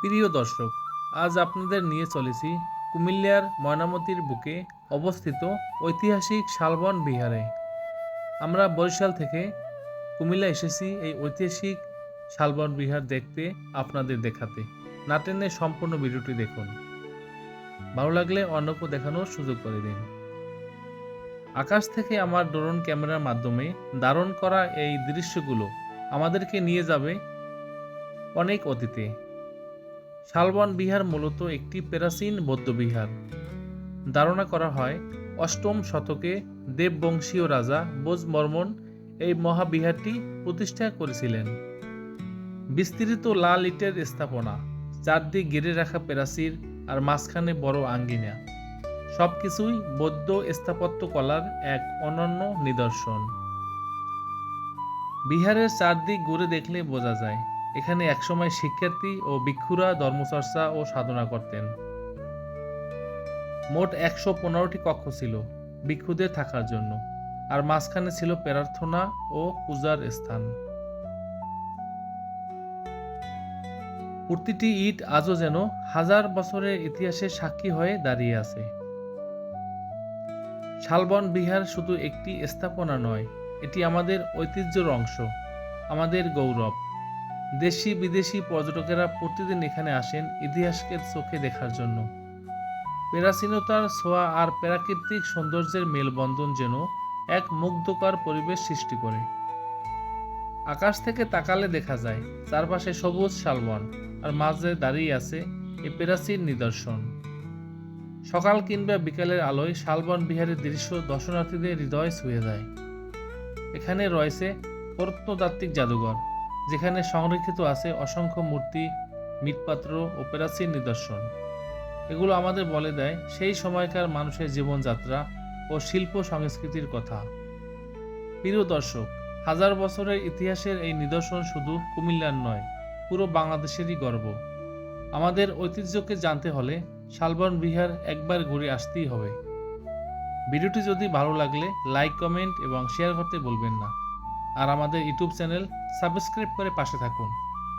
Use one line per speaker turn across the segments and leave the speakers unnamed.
প্রিয় দর্শক, আজ আপনাদের নিয়ে চলেছি কুমিল্লার ময়নামতির বুকে অবস্থিত ঐতিহাসিক শালবন বিহারে। আমরা বরিশাল থেকে কুমিল্লা এসেছি এই ঐতিহাসিক শালবন বিহার দেখতে আপনাদের দেখাতে। না টেনে সম্পূর্ণ ভিডিওটি দেখুন। ভালো লাগলে অন্যকে দেখানোর সুযোগ করে দিন। আকাশ থেকে আমার ড্রোন ক্যামেরার মাধ্যমে ধারণ করা এই দৃশ্যগুলো আমাদেরকে নিয়ে যাবে অনেক অতীতে। শালবন বিহার মূলত একটি প্রাচীন বৌদ্ধবিহার ধারণা করা হয়, অষ্টম শতকে দেববংশীয় রাজা বোজবর্মন এই মহাবিহারটি প্রতিষ্ঠা করেছিলেন। বিস্তৃত লাল ইটের স্থাপনা, চারদিক ঘিরে রাখা প্রাচীর আর মাঝখানে বড় আঙ্গিনা, সবকিছুই বৌদ্ধ স্থাপত্য কলার এক অনন্য নিদর্শন। বিহারের চারদিক ঘুরে দেখলে বোঝা যায় এখানে একসময় শিক্ষার্থী ও ভিক্ষুরা ধর্মচর্চা ও সাধনা করতেন। মোট একশো পনেরোটি কক্ষ ছিল ভিক্ষুদের থাকার জন্য, আর মাঝখানে ছিল প্রার্থনা ও পূজার স্থান। প্রতিটি ইট আজও যেন হাজার বছরের ইতিহাসে সাক্ষী হয়ে দাঁড়িয়ে আছে। শালবন বিহার শুধু একটি স্থাপনা নয়, এটি আমাদের ঐতিহ্যের অংশ, আমাদের গৌরব। দেশি বিদেশি পর্যটকেরা প্রতিদিন এখানে আসেন ইতিহাসকে চোখে দেখার জন্য। প্রাচীনতার ছোঁয়া আর প্রাকৃতিক সৌন্দর্যের মেলবন্ধন যেন এক মুগ্ধকর পরিবেশ সৃষ্টি করে। আকাশ থেকে তাকালে দেখা যায়, চারপাশে সবুজ শালবন আর মাঝে দাঁড়িয়ে আছে এ প্রাচীন নিদর্শন। সকাল কিংবা বিকালের আলোয় শালবন বিহারের দৃশ্য দর্শনার্থীদের হৃদয় ছুঁয়ে যায়। এখানে রয়েছে প্রত্নতাত্ত্বিক জাদুঘর। যেখানে সংরক্ষিত আছে অসংখ্য মূর্তি, মৃৎপাত্র ও প্রাচীন নিদর্শন। এগুলো আমাদের বলে দেয় সেই সময়কার মানুষের জীবনযাত্রা ও শিল্প সংস্কৃতির কথা। প্রিয় দর্শক, হাজার বছরের ইতিহাসের এই নিদর্শন শুধু কুমিল্লার নয়, পুরো বাংলাদেশেরই গর্ব। আমাদের ঐতিহ্যকে জানতে হলে শালবন বিহার একবার ঘুরে আসতেই হবে। ভিডিওটি যদি ভালো লাগলে লাইক, কমেন্ট এবং শেয়ার করতে বলবেন না। আর আমাদের ইউটিউব চ্যানেল সাবস্ক্রাইব করে পাশে থাকুন,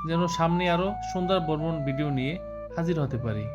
যেন সামনে আরও সুন্দর বর্মন ভিডিও নিয়ে হাজির হতে পারি।